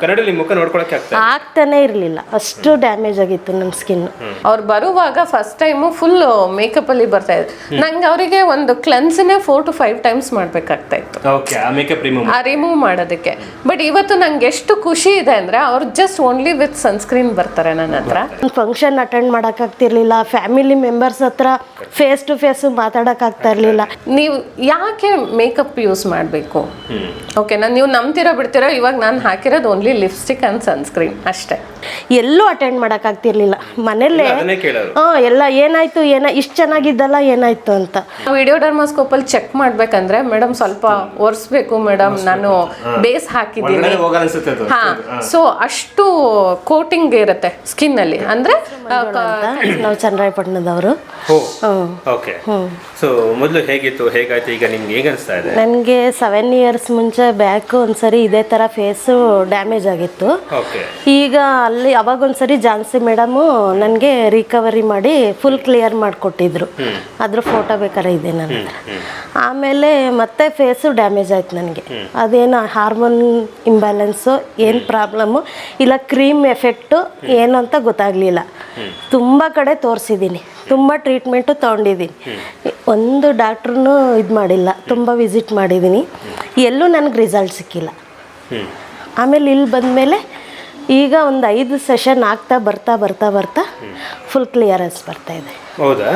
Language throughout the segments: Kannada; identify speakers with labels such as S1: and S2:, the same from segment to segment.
S1: ಕನ್ನಡಲ್ಲಿ ಮುಖ ನೋಡ್ಕೊಳಕ್ಕೆ ಆಗ್ತಾ
S2: ಆಗ್ತಾನೆ ಇರಲಿಲ್ಲ. ಅಷ್ಟು ಡ್ಯಾಮೇಜ್ ಆಗಿತ್ತು ನನ್ನ ಸ್ಕಿನ್
S3: ಅವ್ರು ಬರುವಾಗ ಫಸ್ಟ್ ಟೈಮು ಫುಲ್ ಮೇಕಪ್ ಅಲ್ಲಿ ಬರ್ತಾ ಇದ್ರು. ನಂಗೆ ಅವರಿಗೆ ಒಂದು ಕ್ಲೆನ್ಸ್ನೇ ಫೋರ್ ಟು ಫೈವ್ ಟೈಮ್ಸ್ ಮಾಡ್ಬೇಕಾಗ್ತಾ ಇತ್ತು.
S1: ಓಕೆ ಆ ಮೇಕಪ್ ರಿಮೂವ್
S3: ಆ ರಿಮೂವ್ ಮಾಡೋದಕ್ಕೆ. ಬಟ್ ಇವತ್ತು ನಂಗೆ ಎಷ್ಟು ಖುಷಿ ಇದೆ ಅಂದ್ರೆ ಅವ್ರು ಜಸ್ಟ್ ಓನ್ಲಿ ವಿತ್ ಸನ್ಸ್ಕ್ರೀನ್ ಬರ್ತಾರೆ ನನ್ನ ಹತ್ರ.
S2: ಒಂದು ಫಂಕ್ಷನ್ ಅಟೆಂಡ್ ಮಾಡೋಕ್ಕಾಗ್ತಿರ್ಲಿಲ್ಲ ಫ್ಯಾಮಿಲಿ ಮೆಂಬರ್ಸ್ ಹತ್ರ ಫೇಸ್ ಟು ಫೇಸ್ ಮಾತಾಡೋಕ್ಕಾಗ್ತಾ ಇರಲಿಲ್ಲ.
S3: ನೀವು ಯಾಕೆ ಮೇಕಪ್ ಯೂಸ್ ಮಾಡಬೇಕು? ಓಕೆ ನಾನು ನೀವು ನಂಬ್ತಿರೋ ಬಿಡ್ತಿರೋ ಇವಾಗ ನಾನು ಹಾಕಿರೋದು ಓನ್ಲಿ ಲಿಪ್ಸ್ಟಿಕ್ ಅಂಡ್ ಸನ್ಸ್ಕ್ರೀನ್ ಅಷ್ಟೇ.
S2: ಎಲ್ಲೂ ಅಟೆಂಡ್ ಮಾಡೋಕ್ಕಾಗ್ತಿರ್ಲಿಲ್ಲ. ಮನೇಲೇ
S1: ಅದನ್ನೇ ಕೇಳೋರು.
S2: ಹಾಂ ಎಲ್ಲ ಏನಾಯ್ತು ಏನ ಇಷ್ಟು ಚೆನ್ನಾಗಿದ್ದಲ್ಲ ಏನಾಯ್ತು ಅಂತ.
S3: ವಿಡಿಯೋ ಡರ್ಮಾಸ್ಕೋಪಲ್ಲಿ ಚೆಕ್ ಮಾಡ್ಬೇಕಂದ್ರೆ ಮೇಡಮ್ ಸ್ವಲ್ಪ ಒರೆಸ್ಬೇಕು ಮೇಡಮ್ ನಾನು ಬೇಸ್ ಹಾಕಿದ್ದೀನಿ. ಹಾ. ಸೊ ಅಷ್ಟು ಕೋಟಿಂಗ್ ಇರುತ್ತೆ ಸ್ಕಿನ್ ಅಲ್ಲಿ. ಅಂದ್ರೆ
S2: ನಾವು ಚನ್ನರಾಯಪಟ್ಟಣದವರು
S1: ಹೋ ಓಕೆ. ಸೊ ಮೊದಲು ಹೇಗಿತ್ತು? ಹೇಗಾಯ್ತು? ಈಗ ನಿಮ್ಗೆ ಹೇಗೆ ಅನಿಸ್ತಾ ಇದೆ?
S2: ನನಗೆ ಸೆವೆನ್ ಇಯರ್ಸ್ ಮುಂಚೆ ಬ್ಯಾಕ್ ಒಂದ್ಸರಿ ಇದೇ ಥರ ಫೇಸು ಡ್ಯಾಮೇಜ್ ಆಗಿತ್ತು.
S1: ಓಕೆ.
S2: ಈಗ ಅಲ್ಲಿ ಅವಾಗ ಒಂದ್ಸರಿ ಜಾನ್ಸಿ ಮೇಡಮು ನನಗೆ ರಿಕವರಿ ಮಾಡಿ ಫುಲ್ ಕ್ಲಿಯರ್ ಮಾಡಿಕೊಟ್ಟಿದ್ರು. ಅದ್ರ ಫೋಟೋ ಬೇಕಾದ್ರೆ ಇದೆ ನನ್ನ ಆಮೇಲೆ ಮತ್ತೆ ಫೇಸು ಡ್ಯಾಮೇಜ್ ಆಯ್ತು ನನಗೆ. ಅದೇನು ಹಾರ್ಮೋನ್ ಇಂಬ್ಯಾಲೆನ್ಸು ಏನು ಪ್ರಾಬ್ಲಮ್ಮು ಇಲ್ಲ ಕ್ರೀಮ್ ಎಫೆಕ್ಟು ಏನು ಅಂತ ಗೊತ್ತಾಗಲಿಲ್ಲ. ತುಂಬ ಕಡೆ ತೋರಿಸಿದ್ದೀನಿ ತುಂಬ ಟ್ರೀಟ್ಮೆಂಟು ತೊಗೊಂಡಿದ್ದೀನಿ ಒಂದು ಡಾಕ್ಟ್ರೂ ಇದು ಮಾಡಿಲ್ಲ ತುಂಬ ವಿಸಿಟ್ ಮಾಡಿದ್ದೀನಿ ಎಲ್ಲೂ ನನಗೆ ರಿಸಲ್ಟ್ ಸಿಕ್ಕಿಲ್ಲ. ಆಮೇಲೆ ಇಲ್ಲಿ ಬಂದಮೇಲೆ ಈಗ ಒಂದು ಐದು ಸೆಷನ್ ಆಗ್ತಾ ಬರ್ತಾ ಬರ್ತಾ ಬರ್ತಾ ಫುಲ್ ಕ್ಲಿಯರೆನ್ಸ್ ಬರ್ತಾ ಇದೆ.
S1: ಹೌದಾ?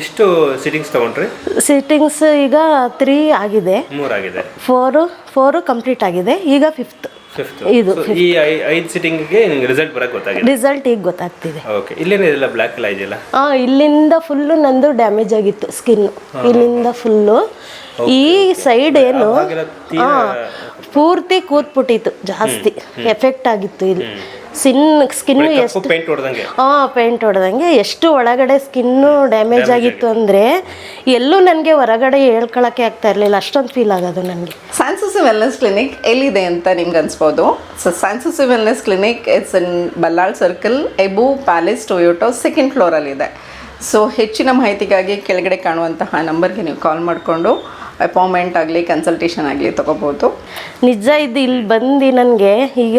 S1: ಎಷ್ಟು ಸಿಟ್ಟಿಂಗ್ಸ್ ತಗೊಂಡ್ರಿ?
S2: ಸಿಟ್ಟಿಂಗ್ಸ್ ಈಗ ತ್ರೀ ಆಗಿದೆ. ಫೋರು ಫೋರು ಕಂಪ್ಲೀಟ್ ಆಗಿದೆ. ಈಗ ಫಿಫ್ತ್ ಇದು
S1: ಈ ಐದು ಸಿಟ್ಟಿಂಗ್ಗೆ ನಿಮ್ಗೆ ರಿಸಲ್ಟ್ ಬರಕ್ಕೆ ಗೊತ್ತಾಗಿದೆ.
S2: ರಿಸಲ್ಟ್ ಈಗ ಗೊತ್ತಾಗ್ತಿದೆ.
S1: ಓಕೆ ಇಲ್ಲೇನೇ ಇದೆಲ್ಲ ಬ್ಲ್ಯಾಕ್ ಎಲ್ಲ? ಇದೆಯಲ್ಲ
S2: ಹಾಂ ಇಲ್ಲಿಂದ ಫುಲ್ಲು ನಂದು ಡ್ಯಾಮೇಜ್ ಆಗಿತ್ತು ಸ್ಕಿನ್ ಇಲ್ಲಿಂದ ಫುಲ್ಲು ಈ ಸೈಡ್ ಏನು ಹಾಂ ಪೂರ್ತಿ ಕೂತ್ಬಿಟ್ಟಿತ್ತು ಜಾಸ್ತಿ. ಎಫೆಕ್ಟ್ ಆಗಿತ್ತು ಇಲ್ಲಿ. ಸಿನ್ ಸ್ಕಿನ್ನು ಎಷ್ಟು
S1: ಪೇಂಟ್ ಹೊಡೆದಂಗೆ.
S2: ಹಾಂ ಪೇಂಟ್ ಹೊಡೆದಂಗೆ. ಎಷ್ಟು ಒಳಗಡೆ ಸ್ಕಿನ್ನು ಡ್ಯಾಮೇಜ್ ಆಗಿತ್ತು ಅಂದರೆ ಎಲ್ಲೂ ನನಗೆ ಹೊರಗಡೆ ಹೇಳ್ಕೊಳಕ್ಕೆ ಆಗ್ತಾ ಇರಲಿಲ್ಲ. ಅಷ್ಟೊಂದು ಫೀಲ್ ಆಗೋದು ನನಗೆ.
S4: ಸ್ಯಾನ್ಸಸ್ ವೆಲ್ನೆಸ್ ಕ್ಲಿನಿಕ್ ಎಲ್ಲಿದೆ ಅಂತ ನಿಮ್ಗೆ ಅನ್ಸ್ಬೋದು? So Sanses wellness clinic it's in Ballal circle above palace Toyota second ಫ್ಲೋರಲ್ಲಿದೆ so ಹೆಚ್ಚಿನ ಮಾಹಿತಿಗಾಗಿ ಕೆಳಗಡೆ ಕಾಣುವಂತಹ ನಂಬರ್ಗೆ ನೀವು ಕಾಲ್ ಮಾಡಿಕೊಂಡು ಅಪಾಯಿಂಟ್ಮೆಂಟ್ ಆಗಲಿ ಕನ್ಸಲ್ಟೇಷನ್ ಆಗಲಿ ತೊಗೋಬೋದು.
S2: ನಿಜ ಇದು ಇಲ್ಲಿ ಬಂದು ನನಗೆ ಈಗ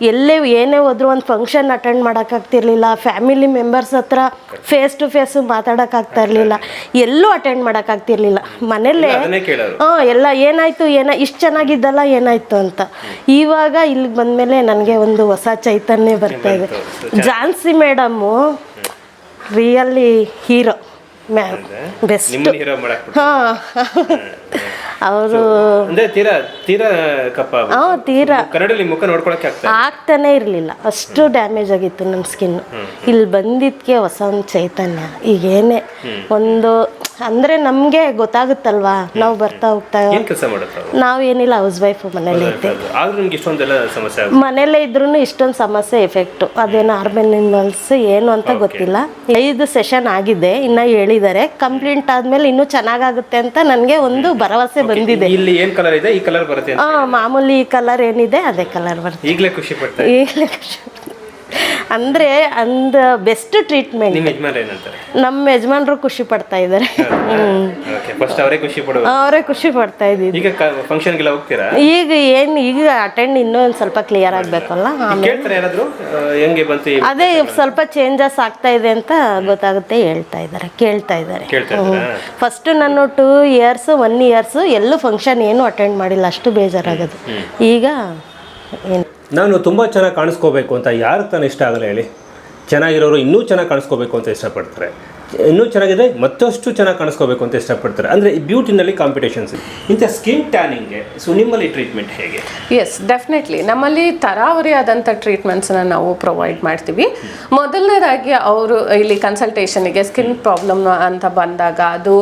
S2: ಎಲ್ಲೇ ಏನೇ ಹೋದರೂ ಒಂದು ಫಂಕ್ಷನ್ ಅಟೆಂಡ್ ಮಾಡೋಕ್ಕಾಗ್ತಿರ್ಲಿಲ್ಲ ಫ್ಯಾಮಿಲಿ ಮೆಂಬರ್ಸ್ ಹತ್ರ ಫೇಸ್ ಟು ಫೇಸು ಮಾತಾಡೋಕ್ಕಾಗ್ತಾ ಇರಲಿಲ್ಲ ಎಲ್ಲೂ ಅಟೆಂಡ್ ಮಾಡೋಕ್ಕಾಗ್ತಿರ್ಲಿಲ್ಲ
S1: ಮನೆಯಲ್ಲೇ
S2: ಹಾಂ ಎಲ್ಲ ಏನಾಯಿತು ಏನ ಇಷ್ಟು ಚೆನ್ನಾಗಿದ್ದಲ್ಲ ಏನಾಯಿತು ಅಂತ. ಇವಾಗ ಇಲ್ಲಿಗೆ ಬಂದಮೇಲೆ ನನಗೆ ಒಂದು ಹೊಸ ಚೈತನ್ಯ ಬರ್ತಾ ಇದೆ. Jhansi madam really hero ma'am best. ಹಾಂ. ಅವರು
S1: ಅಂದ್ರೆ ತೀರಾ ತೀರಾ ಕಪ್ಪ ಆಗ್ಬಿಟ್ಟು.
S2: ಹಾಂ ತೀರಾ.
S1: ಕನ್ನಡಲ್ಲಿ ಮುಖ ನೋಡ್ಕೊಳಕ್ಕೆ
S2: ಆಗ್ತಾನೆ ಇರಲಿಲ್ಲ. ಅಷ್ಟು ಡ್ಯಾಮೇಜ್ ಆಗಿತ್ತು ನಮ್ಮ ಸ್ಕಿನ್ ಇಲ್ಲಿ ಬಂದಿದ್ದಕ್ಕೆ ಹೊಸ ಒಂದು ಚೈತನ್ಯ. ಈಗ ಏನೇ ಒಂದು ಅಂದ್ರೆ ನಮಗೆ ಗೊತ್ತಾಗುತ್ತಲ್ವಾ? ನಾವು ಬರ್ತಾ ಹೋಗ್ತಾ
S1: ನಾವು
S2: ಏನಿಲ್ಲ ಹೌಸ್ ವೈಫ್ ಮನೇಲಿ ಐತೆ
S1: ಇದ್ರು
S2: ಮನೇಲೇ ಇದ್ರೂ ಇಷ್ಟೊಂದು ಸಮಸ್ಯೆ ಎಫೆಕ್ಟು ಅದೇನು ಆರ್ಬೆನಿಮಲ್ಸ್ ಏನು ಅಂತ ಗೊತ್ತಿಲ್ಲ. ಐದು ಸೆಷನ್ ಆಗಿದೆ ಇನ್ನ ಹೇಳಿದ್ದಾರೆ. ಕಂಪ್ಲೇಂಟ್ ಆದ್ಮೇಲೆ ಇನ್ನೂ ಚೆನ್ನಾಗಾಗುತ್ತೆ ಅಂತ ನನಗೆ ಒಂದು ಭರವಸೆ ಬಂದಿದೆ.
S1: ಇಲ್ಲಿ ಏನ್ ಕಲರ್ ಇದೆ? ಈ ಕಲರ್ ಬರುತ್ತೆ ಮಾಮೂಲಿ
S2: ಈ ಮಾಮೂಲಿ ಕಲರ್ ಏನಿದೆ ಅದೇ ಕಲರ್ ಬರುತ್ತೆ.
S1: ಈಗಲೇ ಖುಷಿ ಪಡ್ತಾ
S2: ಈಗಲೇ ಖುಷಿ ಅಂದರೆ ಅಂದ ಬೆಸ್ಟ್ ಟ್ರೀಟ್ಮೆಂಟ್
S1: ಏನಂತಾರೆ?
S2: ನಮ್ಮ ಯಜಮಾನ್ರು ಖುಷಿ ಪಡ್ತಾ ಇದ್ದಾರೆ.
S1: ಓಕೆ ಫಸ್ಟ್ ಅವರೇ ಖುಷಿ ಪಡುವ.
S2: ಅವರೇ ಖುಷಿ ಪಡ್ತಾ ಇದ್ದೀವಿ
S1: ಈಗ ಫಂಕ್ಷನ್ಗೆಲ್ಲ ಹೋಗ್ತೀರಾ?
S2: ಈಗ ಏನು ಈಗ ಅಟೆಂಡ್ ಇನ್ನೂ ಒಂದು ಸ್ವಲ್ಪ ಕ್ಲಿಯರ್ ಆಗಬೇಕಲ್ಲ ಆಮೇಲೆ.
S1: ಕೇಳ್ತಾರೆ ಯಾರಾದ್ರು? ಆ, ಹೆಂಗೆ ಬಂತು ಈ-
S2: ಅದೇ ಸ್ವಲ್ಪ ಚೇಂಜಸ್ ಆಗ್ತಾ ಇದೆ ಅಂತ ಗೊತ್ತಾಗುತ್ತೆ ಹೇಳ್ತಾ ಇದ್ದಾರೆ ಕೇಳ್ತಾ ಇದ್ದಾರೆ.
S1: ಕೇಳ್ತಾ ಇದ್ದೀರಾ
S2: ಫಸ್ಟ್ ನಾನು ಟೂ ಇಯರ್ಸ್ ಒನ್ ಇಯರ್ಸ್ ಎಲ್ಲೂ ಫಂಕ್ಷನ್ ಏನು ಅಟೆಂಡ್ ಮಾಡಿಲ್ಲ ಅಷ್ಟು ಬೇಜಾರಾಗೋದು. ಈಗ ಏನು?
S1: ನಾನು ತುಂಬ ಚೆನ್ನಾಗಿ ಕಾಣಿಸ್ಕೋಬೇಕು ಅಂತ ಯಾರು ತಾನು ಇಷ್ಟ ಆಗಲ್ಲ ಹೇಳಿ. ಚೆನ್ನಾಗಿರೋರು ಇನ್ನೂ ಚೆನ್ನಾಗಿ ಕಾಣಿಸ್ಕೋಬೇಕು ಅಂತ ಇಷ್ಟಪಡ್ತಾರೆ. ಇನ್ನೂ ಚೆನ್ನಾಗಿದೆ, ಮತ್ತಷ್ಟು ಚೆನ್ನಾಗಿ ಕಾಣಿಸ್ಕೋಬೇಕು ಅಂತ ಇಷ್ಟಪಡ್ತಾರೆ. ಅಂದರೆ ಈ ಬ್ಯೂಟಿನಲ್ಲಿ ಕಾಂಪಿಟೇಷನ್ಸ್ ಇಂಥ ಸ್ಕಿನ್ ಟ್ಯಾನಿಂಗ್ಗೆ, ಸೊ ನಿಮ್ಮಲ್ಲಿ ಟ್ರೀಟ್ಮೆಂಟ್ ಹೇಗೆ?
S3: ಎಸ್ ಡೆಫಿನೆಟ್ಲಿ ನಮ್ಮಲ್ಲಿ ತರಾವರಿ ಆದಂಥ ಟ್ರೀಟ್ಮೆಂಟ್ಸನ್ನು ನಾವು ಪ್ರೊವೈಡ್ ಮಾಡ್ತೀವಿ. ಮೊದಲನೇದಾಗಿ ಅವರು ಇಲ್ಲಿ ಕನ್ಸಲ್ಟೇಷನಿಗೆ ಸ್ಕಿನ್ ಪ್ರಾಬ್ಲಮ್ ಅಂತ ಬಂದಾಗ ಅದು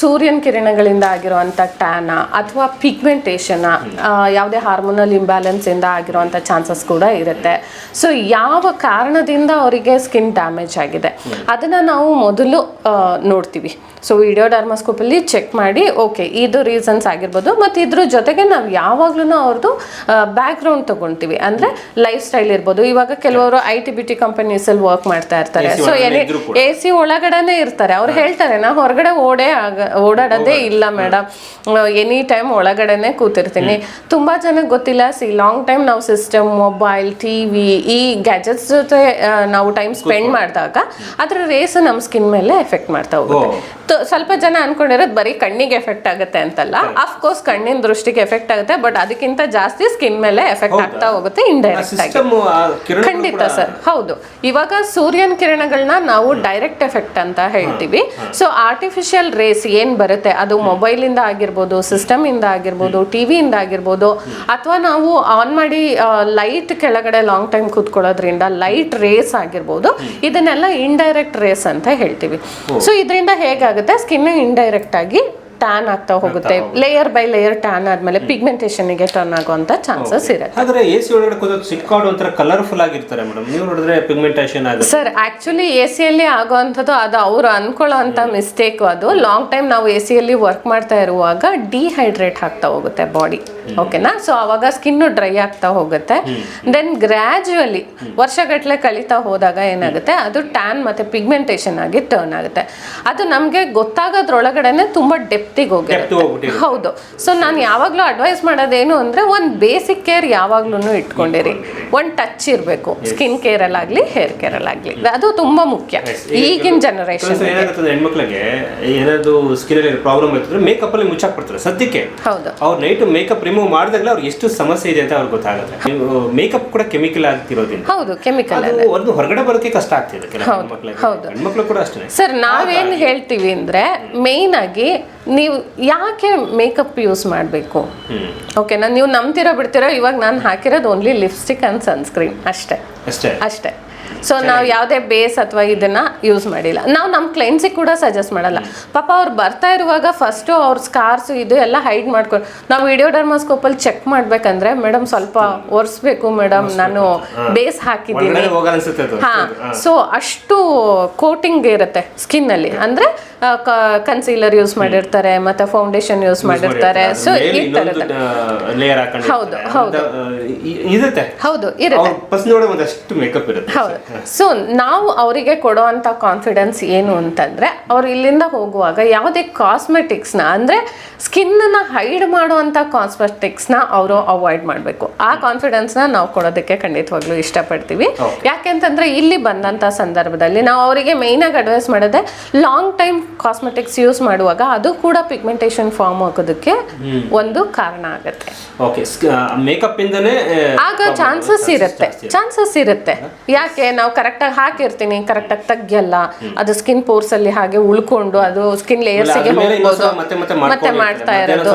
S3: ಸೂರ್ಯನ ಕಿರಣಗಳಿಂದ ಆಗಿರುವಂಥ ಟ್ಯಾನ ಅಥವಾ ಪಿಗ್ಮೆಂಟೇಷನ ಯಾವುದೇ ಹಾರ್ಮೋನಲ್ ಇಂಬ್ಯಾಲೆನ್ಸಿಂದ ಆಗಿರುವಂಥ ಚಾನ್ಸಸ್ ಕೂಡ ಇರುತ್ತೆ. ಸೊ ಯಾವ ಕಾರಣದಿಂದ ಅವರಿಗೆ ಸ್ಕಿನ್ ಡ್ಯಾಮೇಜ್ ಆಗಿದೆ? ಅದನ್ನು ನಾವು ಮೊದಲು ನೋಡ್ತೀವಿ. ಸೊ ವಿಡಿಯೋ ಡರ್ಮಾಸ್ಕೋಪಲ್ಲಿ ಚೆಕ್ ಮಾಡಿ ಓಕೆ ಇದು ರೀಸನ್ಸ್ ಆಗಿರ್ಬೋದು ಮತ್ತು ಇದ್ರ ಜೊತೆಗೆ ನಾವು ಯಾವಾಗ್ಲೂ ಅವ್ರದ್ದು ಬ್ಯಾಕ್ಗ್ರೌಂಡ್ ತೊಗೊಳ್ತೀವಿ ಅಂದರೆ ಲೈಫ್ ಸ್ಟೈಲ್ ಇರ್ಬೋದು. ಇವಾಗ ಕೆಲವರು ಐ ಟಿ ಬಿ ಟಿ ಕಂಪನೀಸಲ್ಲಿ ವರ್ಕ್ ಮಾಡ್ತಾ ಇರ್ತಾರೆ. ಸೊ ಎನಿ ಎ ಸಿ ಒಳಗಡೆನೇ ಇರ್ತಾರೆ. ಅವ್ರು ಹೇಳ್ತಾರೆ ನಾ ಹೊರಗಡೆ ಓಡೇ ಆಗ ಓಡಾಡೋದೇ ಇಲ್ಲ ಮೇಡಮ್ ಎನಿ ಟೈಮ್ ಒಳಗಡೆನೆ ಕೂತಿರ್ತೀನಿ. ತುಂಬಾ ಜನಕ್ಕೆ ಗೊತ್ತಿಲ್ಲ ಸಿ ಲಾಂಗ್ ಟೈಮ್ ನಾವು ಸಿಸ್ಟಮ್ ಮೊಬೈಲ್ ಟಿ ವಿ ಈ ಗ್ಯಾಜೆಟ್ಸ್ ಜೊತೆ ನಾವು ಟೈಮ್ ಸ್ಪೆಂಡ್ ಮಾಡಿದಾಗ ಅದರ ರೇಸ್ ನಮ್ಮ ಸ್ಕಿನ್ ಮೇಲೆ ಎಫೆಕ್ಟ್ ಮಾಡ್ತಾ ಹೋಗುತ್ತೆ. ಸ್ವಲ್ಪ ಜನ ಅನ್ಕೊಂಡಿರೋದು ಬರೀ ಕಣ್ಣಿಗೆ ಎಫೆಕ್ಟ್ ಆಗುತ್ತೆ ಅಂತಲ್ಲ. ಅಫ್ಕೋರ್ಸ್ ಕಣ್ಣಿನ ದೃಷ್ಟಿಗೆ ಎಫೆಕ್ಟ್ ಆಗುತ್ತೆ ಬಟ್ ಅದಕ್ಕಿಂತ ಜಾಸ್ತಿ ಸ್ಕಿನ್ ಮೇಲೆ ಎಫೆಕ್ಟ್ ಆಗ್ತಾ ಹೋಗುತ್ತೆ ಇಂಡೈರೆಕ್ಟ್ ಆಗಿ. ಖಂಡಿತ ಸರ್ ಹೌದು. ಇವಾಗ ಸೂರ್ಯನ ಕಿರಣಗಳನ್ನ ನಾವು ಡೈರೆಕ್ಟ್ ಎಫೆಕ್ಟ್ ಅಂತ ಹೇಳ್ತೀವಿ. ಸೊ ಆರ್ಟಿಫಿಷಿಯಲ್ ರೇಸ್ ಏನ್ ಬರುತ್ತೆ? ಅದು ಮೊಬೈಲ್ ಇಂದ ಆಗಿರ್ಬೋದು ಸಿಸ್ಟಮ್ ಇಂದ ಆಗಿರ್ಬೋದು ಟಿವಿ ಇಂದ ಆಗಿರ್ಬೋದು ಅಥವಾ ನಾವು ಆನ್ ಮಾಡಿ ಲೈಟ್ ಕೆಳಗಡೆ ಲಾಂಗ್ ಟೈಮ್ ಕೂತ್ಕೊಳ್ಳೋದ್ರಿಂದ ಲೈಟ್ ರೇಸ್ ಆಗಿರ್ಬೋದು ಇದನ್ನೆಲ್ಲ ಇಂಡೈರೆಕ್ಟ್ ರೇಸ್ ಅಂತ ಹೇಳ್ತೀವಿ. ಸೊ ಇದರಿಂದ ಹೇಗಾಗುತ್ತೆ? ಸ್ಕಿನ್ ಇಂಡೈರೆಕ್ಟ್ ಆಗಿ ಟ್ಯಾನ್ ಆಗ್ತಾ ಹೋಗುತ್ತೆ. ಲೇಯರ್ ಬೈ ಲೇಯರ್ ಟ್ಯಾನ್ ಆದ್ಮೇಲೆ ಪಿಗ್ಮೆಂಟೇಷನ್ಗೆ ಟರ್ನ್ ಆಗುವಂತ ಚಾನ್ಸಸ್ ಇರುತ್ತೆ.
S1: ಆದ್ರೆ ಎ ಸಿ ಒಳಗಡೆ ಕೂತು ಸಿಕ್ಕಾಡು ಒಂಥರ ಕಲರ್ಫುಲ್ ಆಗಿರ್ತಾರೆ ಮೇಡಮ್ ನೀವು ನೋಡಿದ್ರೆ ಪಿಗ್ಮೆಂಟೇಷನ್ ಆಗುತ್ತೆ.
S3: ಸರ್ ಆಕ್ಚುಲಿ ಎ ಸಿಯಲ್ಲಿ ಆಗೋವಂಥದ್ದು ಅದು ಅವರು ಅನ್ಕೊಳ್ಳೋ ಅಂತ ಮಿಸ್ಟೇಕ್ ಅದು. ಲಾಂಗ್ ಟೈಮ್ ನಾವು ಎ ಸಿಯಲ್ಲಿ ವರ್ಕ್ ಮಾಡ್ತಾ ಇರುವಾಗ ಡಿಹೈಡ್ರೇಟ್ ಆಗ್ತಾ ಹೋಗುತ್ತೆ ಬಾಡಿ ಓಕೆನಾ ಸೊ ಅವಾಗ ಸ್ಕಿನ್ ಡ್ರೈ ಆಗ್ತಾ ಹೋಗುತ್ತೆ. ದೆನ್ ಗ್ರ್ಯಾಜುವಲಿ ವರ್ಷಗಟ್ಟಲೆ ಕಳೀತಾ ಹೋದಾಗ ಏನಾಗುತ್ತೆ? ಅದು ಟ್ಯಾನ್ ಮತ್ತೆ ಪಿಗ್ಮೆಂಟೇಷನ್ ಆಗಿ ಟರ್ನ್ ಆಗುತ್ತೆ. ಅದು ನಮಗೆ ಗೊತ್ತಾಗೋದ್ರೊಳಗಡೆನೆ ತುಂಬಾ ಡೆಪ್ತಿಗೆ
S1: ಹೋಗಿ
S3: ಹೌದು. ಸೊ ನಾನು ಯಾವಾಗಲೂ ಅಡ್ವೈಸ್ ಮಾಡೋದೇನು ಅಂದರೆ ಒಂದು ಬೇಸಿಕ್ ಕೇರ್ ಯಾವಾಗ್ಲೂ ಇಟ್ಕೊಂಡಿರಿ. ಒಂದು ಟಚ್ ಇರಬೇಕು. ಸ್ಕಿನ್ ಕೇರಲ್ಲಾಗಲಿ ಹೇರ್ ಕೇರಲ್ಲಾಗಲಿ ಅದು ತುಂಬ ಮುಖ್ಯ. ಈಗಿನ ಜನರೇಷನ್
S1: ಏನಾಗುತ್ತದೆ ಹೆಣ್ಮಕ್ಳಿಗೆ ಏನಾದ್ರು ಸ್ಕಿನ್ ಅಲ್ಲಿ ಪ್ರಾಬ್ಲಮ್ ಇರ್ತದೆ ಮೇಕಪ್ ಅಲ್ಲಿ ಮುಚ್ಚಾಕ್ಬಿಡ್ತಾರೆ. ಸದ್ಯಕ್ಕೆ
S3: ಹೌದು.
S1: ಅವ್ರು ನೈಟ್ ಮೇಕಪ್ ರಿಮೂವ್ ಮಾಡಿದಾಗಲೇ ಅವ್ರಿಗೆ ಎಷ್ಟು ಸಮಸ್ಯೆ ಇದೆ ಅಂತ ಅವ್ರಿಗೆ ಗೊತ್ತಾಗುತ್ತೆ. ಮೇಕಪ್ ಕೂಡ ಕೆಮಿಕಲ್ ಆಗ್ತಿರೋದಿಲ್ಲ
S3: ಹೌದು ಕೆಮಿಕಲ್
S1: ಅದು ಒಂದು ಹೊರಗಡೆ ಬರೋಕೆ ಕಷ್ಟ ಆಗ್ತಿದೆ
S3: ಹೌದು.
S1: ಹೆಣ್ಮಕ್ಳು ಕೂಡ ಅಷ್ಟೇ.
S3: ಸರ್ ನಾವೇನು ಹೇಳ್ತೀವಿ ಅಂದರೆ ಮೇಯ್ನ್ ಆಗಿ ನೀವು ಯಾಕೆ ಮೇಕಪ್ ಯೂಸ್ ಮಾಡಬೇಕು? ಓಕೆನಾ ನೀವು ನಂಬ್ತಿರೋ ಬಿಡ್ತಿರೋ ಇವಾಗ ನಾನು ಹಾಕಿರೋದು ಓನ್ಲಿ ಲಿಪ್ಸ್ಟಿಕ್ ಆ್ಯಂಡ್ ಸನ್ಸ್ಕ್ರೀನ್ ಅಷ್ಟೇ.
S1: ಅಷ್ಟೇ?
S3: ಅಷ್ಟೇ. ಸೊ ನಾವು ಯಾವುದೇ ಬೇಸ್ ಅಥವಾ ಇದನ್ನ ಯೂಸ್ ಮಾಡಿಲ್ಲ. ನಾವು ನಮ್ಮ ಕ್ಲೈಂಟ್ಸಿಗೆ ಕೂಡ ಸಜೆಸ್ಟ್ ಮಾಡಲ್ಲ. ಪಾಪ ಅವ್ರು ಬರ್ತಾ ಇರುವಾಗ ಫಸ್ಟು ಅವ್ರ ಸ್ಕಾರ್ಸ್ ಇದು ಎಲ್ಲ ಹೈಡ್ ಮಾಡ್ಕೊಂಡು ನಾವು ವಿಡಿಯೋ ಡರ್ಮಾಸ್ಕೋಪಲ್ಲಿ ಚೆಕ್ ಮಾಡ್ಬೇಕಂದ್ರೆ ಮೇಡಮ್ ಸ್ವಲ್ಪ ಒರೆಸ್ಬೇಕು ಮೇಡಮ್ ನಾನು ಬೇಸ್ ಹಾಕಿದ್ದೀನಿ. ಹಾ. ಸೊ ಅಷ್ಟು ಕೋಟಿಂಗ್ ಇರುತ್ತೆ ಸ್ಕಿನ್ ಅಲ್ಲಿ. ಅಂದ್ರೆ ಕನ್ಸೀಲರ್ ಯೂಸ್ ಮಾಡಿರ್ತಾರೆ ಮತ್ತೆ ಫೌಂಡೇಶನ್ ಯೂಸ್ ಮಾಡಿರ್ತಾರೆ. ಸೊ ಈ ತರದ ಹೌದು, ಹೌದು.
S1: ಇರುತ್ತೆ.
S3: ಹೌದು ಇರುತ್ತೆ. ಹೌದು. ಸೊ ನಾವು ಅವರಿಗೆ ಕೊಡುವಂಥ ಕಾನ್ಫಿಡೆನ್ಸ್ ಏನು ಅಂತಂದ್ರೆ ಅವ್ರು ಇಲ್ಲಿಂದ ಹೋಗುವಾಗ ಯಾವುದೇ ಕಾಸ್ಮೆಟಿಕ್ಸ್ನ ಅಂದ್ರೆ ಸ್ಕಿನ್ನ ಹೈಡ್ ಮಾಡುವಂಥ ಕಾಸ್ಮೆಟಿಕ್ಸ್ನ ಅವರು ಅವಾಯ್ಡ್ ಮಾಡಬೇಕು. ಆ ಕಾನ್ಫಿಡೆನ್ಸ್ನ ನಾವು ಕೊಡೋದಕ್ಕೆ ಖಂಡಿತವಾಗ್ಲೂ ಇಷ್ಟಪಡ್ತೀವಿ. ಯಾಕೆಂತಂದರೆ ಇಲ್ಲಿ ಬಂದಂಥ ಸಂದರ್ಭದಲ್ಲಿ ನಾವು ಅವರಿಗೆ ಮೇಯ್ನಾಗಿ ಅಡ್ವೈಸ್ ಮಾಡೋದೇ ಲಾಂಗ್ ಟೈಮ್ ಕಾಸ್ಮೆಟಿಕ್ಸ್ ಯೂಸ್ ಮಾಡುವಾಗ ಅದು ಕೂಡ ಪಿಗ್ಮೆಂಟೇಷನ್ ಫಾರ್ಮ್ ಆಗೋದಕ್ಕೆ ಒಂದು ಕಾರಣ ಆಗುತ್ತೆ.
S1: ಓಕೆ ಮೇಕಪ್ ಇಂದನೇ
S3: ಆಗ ಚಾನ್ಸಸ್ ಇರುತ್ತೆ. ಚಾನ್ಸಸ್ ಇರುತ್ತೆ. ಯಾಕೆ? ನಾವು ಕರೆಕ್ಟಾಗಿ ಹಾಕಿರ್ತೀನಿ ಕರೆಕ್ಟಾಗಿ ತೆಗಿಯಲ್ಲ. ಅದು ಸ್ಕಿನ್ ಪೋರ್ಸ್ ಅಲ್ಲಿ ಹಾಗೆ ಉಳ್ಕೊಂಡು ಅದು ಸ್ಕಿನ್ ಲೇಯರ್ಸ್ಗೆ ಹೋಗ್ಬೋದು.
S1: ಮತ್ತೆ
S3: ಮಾಡ್ತಾ ಇರೋದು.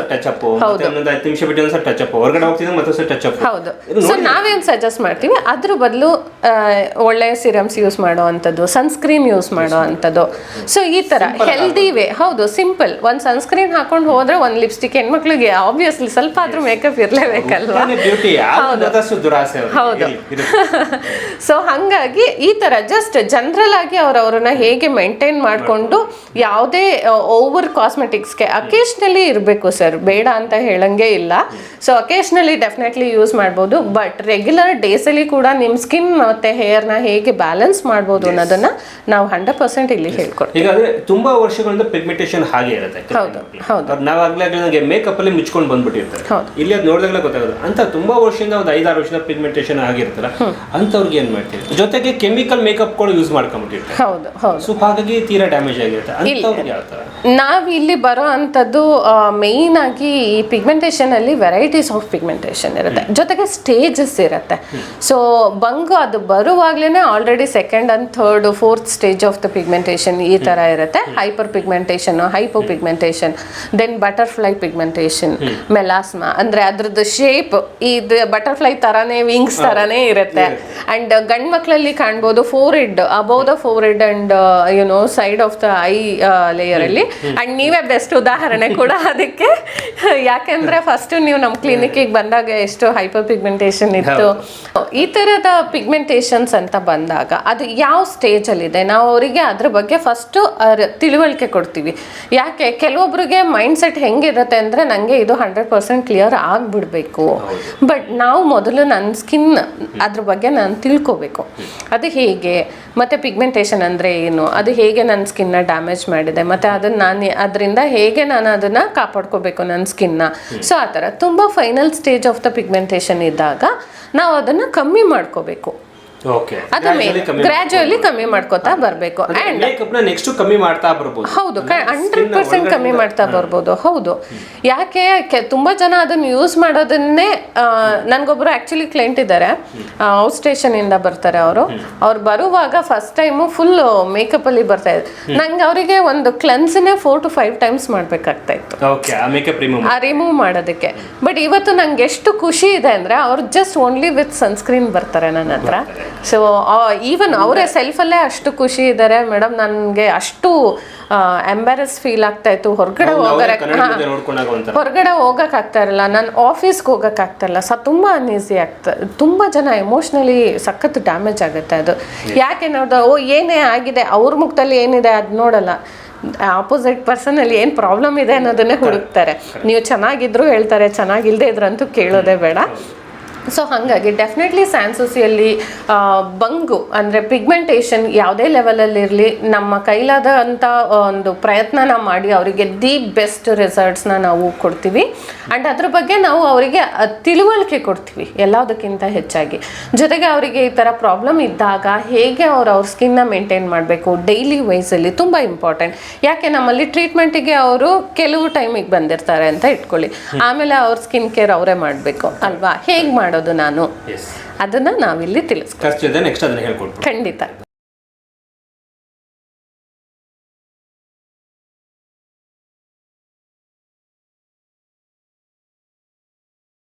S3: ಹೌದು. ಸೊ ನಾವೇನ್ ಸಜೆಸ್ಟ್ ಮಾಡ್ತೀವಿ? ಅದ್ರ ಬದಲು ಒಳ್ಳೆ ಸಿರಮ್ಸ್ ಯೂಸ್ ಮಾಡೋ ಅಂಥದ್ದು ಸನ್ಸ್ಕ್ರೀನ್ ಯೂಸ್ ಮಾಡೋ ಅಂಥದ್ದು ಸೊ ಈ ತರ ಹೆಲ್ದಿ ವೇ ಹೌದು ಸಿಂಪಲ್ ಒಂದ್ ಸನ್ಸ್ಕ್ರೀನ್ ಹಾಕೊಂಡು ಹೋದ್ರೆ ಒಂದ್ ಲಿಪ್ಸ್ಟಿಕ್ ಹೆಣ್ಮಕ್ಳಿಗೆ ಆಬ್ವಿಯಸ್ಲಿ ಸ್ವಲ್ಪ ಆದ್ರೂ ಮೇಕಪ್ ಇರ್ಲೇಬೇಕಲ್ವಾ. ಹೌದು.
S1: ಇರ್ಲಿ,
S3: ಸೊ ಹಂಗಾಗಿ ಈ ಥರ ಜಸ್ಟ್ ಜನರಲ್ ಆಗಿ ಅವರವ್ರನ್ನ ಹೇಗೆ ಮೇಂಟೈನ್ ಮಾಡಿಕೊಂಡು ಯಾವುದೇ ಓವರ್ ಕಾಸ್ಮೆಟಿಕ್ಸ್ಗೆ ಅಕೇಶ್ನಲಿ ಇರಬೇಕು ಸರ್ ಬೇಡ ಅಂತ ಹೇಳಂಗೆ ಇಲ್ಲ. ಸೊ ಅಕೇಶ್ನಲಿ ಡೆಫಿನೆಟ್ಲಿ ಯೂಸ್ ಮಾಡ್ಬೋದು. ಬಟ್ ರೆಗ್ಯುಲರ್ ಡೇಸಲ್ಲಿ ಕೂಡ ನಿಮ್ಮ ಸ್ಕಿನ್ ಮತ್ತು ಹೇರ್ನ ಹೇಗೆ ಬ್ಯಾಲೆನ್ಸ್ ಮಾಡ್ಬೋದು ಅನ್ನೋದನ್ನು ನಾವು ಹಂಡ್ರೆಡ್ ಪರ್ಸೆಂಟ್ ಇಲ್ಲಿ ಹೇಳ್ಕೊಡ್ತೀವಿ
S1: ಈಗ ಅಂದರೆ ತುಂಬ ವರ್ಷಗಳಿಂದ ಪಿಗ್ಮೆಂಟೇಷನ್ ಹಾಗೆ ಇರುತ್ತೆ
S3: ಹೌದು, ಹೌದು.
S1: ಅವ್ರು ಆಗಲೇ ನನಗೆ ಮೇಕಪ್ಪಲ್ಲಿ ಮುಚ್ಕೊಂಡು ಬಂದ್ಬಿಟ್ಟಿರ್ತಾರೆ.
S3: ಹೌದು.
S1: ಇಲ್ಲಿ ಅದು ನೋಡಿದಾಗಲೇ ಗೊತ್ತಾಗೋದು. ಅಂತ ತುಂಬ ವರ್ಷದಿಂದ ಒಂದು ಐದಾರು ವರ್ಷದ ಪಿಗ್ಮೆಂಟೇಷನ್ ಆಗಿರ್ತಾರೆ ಅಂಥವ್ರಿಗೆ ಏನು ಮಾಡ್ತೀವಿ ಜೊತೆಗೆ ಕೆಮಿಕಲ್ ಮೇಕಪ್ಗಳು ಯೂಸ್ ಮಾಡ್ಕೊಂಡ್ಬಿಟ್ಟಿರ್ತಾರೆ.
S3: ಹೌದು ಹೌದು.
S1: ಸೊ ಹಾಗಾಗಿ ತೀರಾ ಡ್ಯಾಮೇಜ್ ಆಗಿರುತ್ತೆ. ಅಂಥವ್ರಿಗೆ ಯಾವ ಥರ
S3: ನಾವು ಇಲ್ಲಿ ಬರೋ ಅಂಥದ್ದು ಮೇಯ್ನ್ ಆಗಿ ಈ ಪಿಗ್ಮೆಂಟೇಷನ್ ಅಲ್ಲಿ ವೆರೈಟೀಸ್ ಆಫ್ ಪಿಗ್ಮೆಂಟೇಷನ್ ಇರುತ್ತೆ. ಜೊತೆಗೆ ಸ್ಟೇಜಸ್ ಇರುತ್ತೆ. ಸೊ ಬಂಗು ಅದು ಬರುವಾಗ್ಲೇ already second and third fourth stage of the pigmentation ಈ ತರ ಇರುತ್ತೆ. Hyper pigmentation hypo pigmentation then butterfly pigmentation melasma ಅಂದ್ರೆ ಅದ್ರದ್ದು ಶೇಪ್ ಇದು ಬಟರ್ಫ್ಲೈ ತರಾನೇ ವಿಂಗ್ಸ್ ತರಾನೇ ಇರುತ್ತೆ. ಅಂಡ್ ಗಂಡ್ ಮಕ್ಕಳಲ್ಲಿ ಕಾಣ್ಬೋದು forehead above the forehead and you know side of the eye layer ಅಲ್ಲಿ. ಅಂಡ್ ನೀವೇ ಬೆಸ್ಟ್ ಉದಾಹರಣೆ ಕೂಡ ಅದಕ್ಕೆ. ಯಾಕೆಂದ್ರೆ ಫಸ್ಟ್ ನೀವು ನಮ್ಮ ಕ್ಲಿನಿಕ್ಗೆ ಬಂದಾಗ ಎಷ್ಟು ಹೈಪರ್ ಪಿಗ್ಮೆಂಟೇಷನ್ ಇತ್ತು ಈ ತರದ ಪಿಗ್ಮೆಂಟ್ ಪಿಗ್ಮೆಂಟೇಷನ್ಸ್ ಅಂತ ಬಂದಾಗ ಅದು ಯಾವ ಸ್ಟೇಜ್ ಅಲ್ಲಿ ಇದೆ? ನಾವು ಅವರಿಗೆ ಅದ್ರ ಬಗ್ಗೆ ಫಸ್ಟ್ ತಿಳುವಳಿಕೆ ಕೊಡ್ತೀವಿ. ಯಾಕೆ? ಕೆಲವೊಬ್ಬರಿಗೆ ಮೈಂಡ್ ಸೆಟ್ ಹೆಂಗಿರುತ್ತೆ ಅಂದ್ರೆ ನನಗೆ ಇದು ಹಂಡ್ರೆಡ್ ಪರ್ಸೆಂಟ್ ಕ್ಲಿಯರ್ ಆಗಿಬಿಡ್ಬೇಕು. ಬಟ್ ನಾವು ಮೊದಲು ನನ್ನ ಸ್ಕಿನ್ ಅದ್ರ ಬಗ್ಗೆ ನಾನು ತಿಳ್ಕೊಬೇಕು. ಅದು ಹೇಗೆ? ಮತ್ತು ಪಿಗ್ಮೆಂಟೇಷನ್ ಅಂದರೆ ಏನು? ಅದು ಹೇಗೆ ನನ್ನ ಸ್ಕಿನ್ನ ಡ್ಯಾಮೇಜ್ ಮಾಡಿದೆ? ಮತ್ತು ಅದನ್ನು ನಾನು ಅದರಿಂದ ಹೇಗೆ ನಾನು ಅದನ್ನು ಕಾಪಾಡ್ಕೋಬೇಕು ನನ್ನ ಸ್ಕಿನ್ನ ಸೊ ಆ ಥರ ತುಂಬ final stage of the pigmentation ಇದ್ದಾಗ ನಾವು ಅದನ್ನು ಕಮ್ಮಿ ಮಾಡ್ಕೋಬೇಕು. ಅದು ಮೇನ್ ಗ್ರ್ಯಾಜುಯಲಿ ಕಮ್ಮಿ ಮಾಡ್ಕೋತಾ ಬರಬೇಕು.
S1: ಮೇಕಪ್ನ ನೆಕ್ಸ್ಟ್ ಕಮ್ಮಿ ಮಾಡ್ತಾ ಬರ್ಬೋದು.
S3: ಹೌದು ಹಂಡ್ರೆಡ್ ಪರ್ಸೆಂಟ್ ಕಮ್ಮಿ ಮಾಡ್ತಾ ಬರ್ಬೋದು. ಹೌದು. ಯಾಕೆ ತುಂಬಾ ಜನ ಅದನ್ನ ಯೂಸ್ ಮಾಡೋದನ್ನೇ ನನ್ಗೊಬ್ರು ಆಕ್ಚುಲಿ ಕ್ಲೈಂಟ್ ಇದ್ದಾರೆ. ಔಟ್ ಸ್ಟೇಷನ್ ಇಂದ ಬರ್ತಾರೆ ಅವರು. ಅವ್ರು ಬರುವಾಗ ಫಸ್ಟ್ ಟೈಮು ಫುಲ್ ಮೇಕಪ್ಪಲ್ಲಿ ಬರ್ತಾ ಇದ್ರು ನಂಗೆ ಅವರಿಗೆ ಒಂದು ಕ್ಲೆನ್ಸ್ನೇ ಫೋರ್ ಟು ಫೈವ್ ಟೈಮ್ಸ್ ಮಾಡ್ಬೇಕಾಗ್ತಾ ಇತ್ತು.
S1: ಮೇಕಪ್
S3: ಆ ರಿಮೂವ್ ಮಾಡೋದಕ್ಕೆ. ಬಟ್ ಇವತ್ತು ನಂಗೆ ಎಷ್ಟು ಖುಷಿ ಇದೆ ಅಂದ್ರೆ ಅವ್ರು ಜಸ್ಟ್ ಓನ್ಲಿ ವಿತ್ ಸನ್ಸ್ಕ್ರೀನ್ ಬರ್ತಾರೆ ನನ್ನ ಹತ್ರ. ಸೊ ಈವನ್ ಅವರೇ ಸೆಲ್ಫಲ್ಲೇ ಅಷ್ಟು ಖುಷಿ ಇದ್ದಾರೆ ಮೇಡಮ್ ನನಗೆ ಅಷ್ಟು ಎಂಬ್ಯಾರಸ್ ಫೀಲ್ ಆಗ್ತಾ ಇತ್ತು. ಹೊರಗಡೆ
S1: ಒಂಥರ.
S3: ಹೊರಗಡೆ ಹೋಗೋಕ್ಕಾಗ್ತಾ ಇರಲ್ಲ. ನಾನು ಆಫೀಸ್ಗೆ ಹೋಗಕ್ ಆಗ್ತಾ ಇಲ್ಲ ಸ ತುಂಬ ಅನ್ಈಸಿ ಆಗ್ತಾ ತುಂಬ ಜನ ಎಮೋಷ್ನಲಿ ಸಖತ್ತು ಡ್ಯಾಮೇಜ್ ಆಗುತ್ತೆ ಅದು. ಯಾಕೆ ನೋಡ್ದ ಓ ಏನೇ ಆಗಿದೆ ಅವ್ರ ಮುಖದಲ್ಲಿ ಏನಿದೆ ಅದು ನೋಡಲ್ಲ. ಆಪೋಸಿಟ್ ಪರ್ಸನಲ್ಲಿ ಏನು ಪ್ರಾಬ್ಲಮ್ ಇದೆ ಅನ್ನೋದನ್ನೇ ಹುಡುಕ್ತಾರೆ. ನೀವು ಚೆನ್ನಾಗಿದ್ರು ಹೇಳ್ತಾರೆ ಚೆನ್ನಾಗಿಲ್ಲದೆ ಇದ್ರಂತೂ ಕೇಳೋದೇ ಬೇಡ. ಸೊ ಹಾಗಾಗಿ ಡೆಫಿನೆಟ್ಲಿ ಸ್ಯಾನ್ಸೋಸಿಯಲ್ಲಿ ಬಂಗು ಅಂದರೆ ಪಿಗ್ಮೆಂಟೇಷನ್ ಯಾವುದೇ ಲೆವೆಲಲ್ಲಿರಲಿ ನಮ್ಮ ಕೈಲಾದಂಥ ಒಂದು ಪ್ರಯತ್ನನ ಮಾಡಿ ಅವರಿಗೆ ದಿ ಬೆಸ್ಟ್ ರಿಸಲ್ಟ್ಸ್ನ ನಾವು ಕೊಡ್ತೀವಿ. ಆ್ಯಂಡ್ ಅದ್ರ ಬಗ್ಗೆ ನಾವು ಅವರಿಗೆ ತಿಳುವಳಿಕೆ ಕೊಡ್ತೀವಿ ಎಲ್ಲದಕ್ಕಿಂತ ಹೆಚ್ಚಾಗಿ. ಜೊತೆಗೆ ಅವರಿಗೆ ಈ ಥರ ಪ್ರಾಬ್ಲಮ್ ಇದ್ದಾಗ ಹೇಗೆ ಅವ್ರು ಅವ್ರ ಸ್ಕಿನ್ನ ಮೇಂಟೈನ್ ಮಾಡಬೇಕು ಡೈಲಿ ವೈಸಲ್ಲಿ ತುಂಬ ಇಂಪಾರ್ಟೆಂಟ್ ಯಾಕೆ ನಮ್ಮಲ್ಲಿ ಟ್ರೀಟ್ಮೆಂಟಿಗೆ ಅವರು ಕೆಲವು ಟೈಮಿಗೆ ಬಂದಿರ್ತಾರೆ ಅಂತ ಇಟ್ಕೊಳ್ಳಿ. ಆಮೇಲೆ ಅವ್ರ ಸ್ಕಿನ್ ಕೇರ್ ಅವರೇ ಮಾಡಬೇಕು ಅಲ್ವಾ? ಹೇಗೆ ಮಾಡೋದು ನಾನು.
S1: ಎಸ್
S3: ಅದನ್ನು ನಾವಿಲ್ಲಿ ತಿಳಿಸ್ಕೊ
S1: ಖರ್ಚಿದೆ ನೆಕ್ಸ್ಟ್ ಅದನ್ನ ಹೇಳ್ಕೊಡ್ಬೋದು
S3: ಖಂಡಿತ.